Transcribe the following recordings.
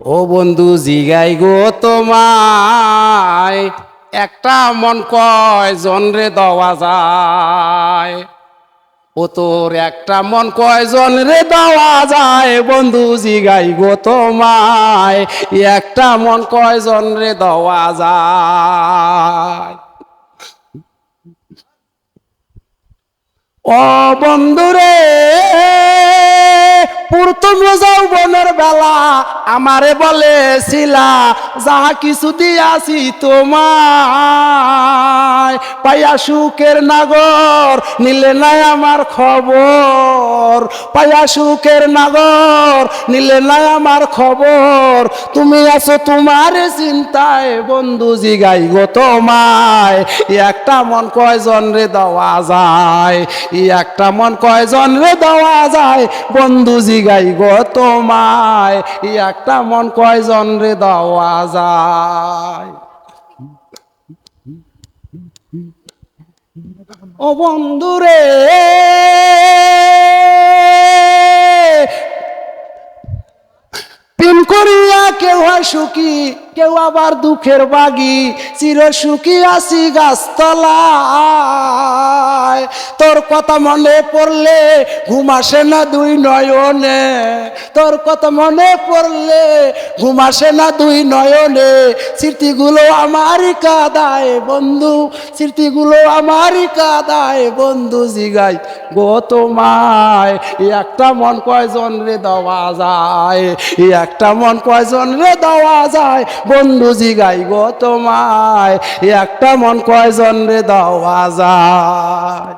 ও বন্ধু জিগাই গো তোমায়, একটা মন কয় জনরে দেওয়া যায়। ও তোর একটা মন কয়জন রে দেওয়া যায়, বন্ধু জিগাই গো তোমায়, একটা মন কয়জন রে দেওয়া যায়। ও বন্ধুরে প্রথম যৌবনের বেলা, আমারে বলেছিলা যাহা কিছু দিয়াছি তোমায়। পাইয়া সুখের নাগর, নিলে নাই আমার খবর। পাইয়া সুখের নাগর, নিলে নাই আমার খবর। তুমি আছো তোমার চিন্তায়, বন্ধু জিগাই গো তোমায়। একটা মন কয়জন রে দেওয়া যায়, ই একটা মন কয়জন রে দেওয়া যায়, বন্ধু জিগাই গো তোমায় একটা মন কয়জন রে দেওয়া যায়? ও বন্ধুরে প্রেম করিয়া কেউ হয় সুখী, কেউ আবার দুঃখের বাগি। চির সুখী আসি গাছতলায়। তোর কথা মনে পড়লে ঘুম আসে না দুই নয়নে। তোর কথা মনে পড়লে ঘুম আসে না দুই নয়নে। স্মৃতিগুলো আমারই কাদায় বন্ধু, স্মৃতিগুলো আমারই কাদায় বন্ধু জিগাই গো তোমায়। একটা মন কয়জন রে দেওয়া যায়? একটা মন কয়জন রে দেওয়া যায়। বন্ধু জিগাই গো তোমায়, একটা মন কয়জন রে দেওয়া যায়।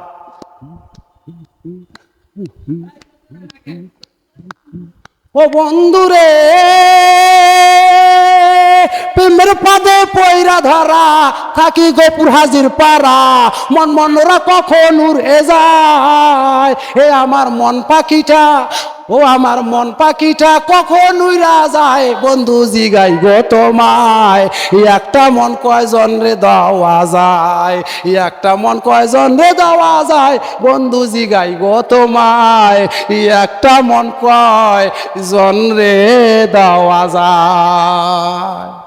ও বন্ধুরে, প্রেমের পাদে পয়রা ধরা, থাকি গোপুর হাজির পাড়া, মন মনরা কখন উড়ে যায়? এ আমার মন পাখিটা, ও আমার মন পাখিটা কখন উইরা যায়? বন্ধু, জিগাই গো তোমায়, একটা মন কয়জন রে দেওয়া যায়? একটা মন কয়জন রে দেওয়া যায়? বন্ধু, জিগাই গো তোমায়, একটা মন কয় জন রে দেওয়া যায়?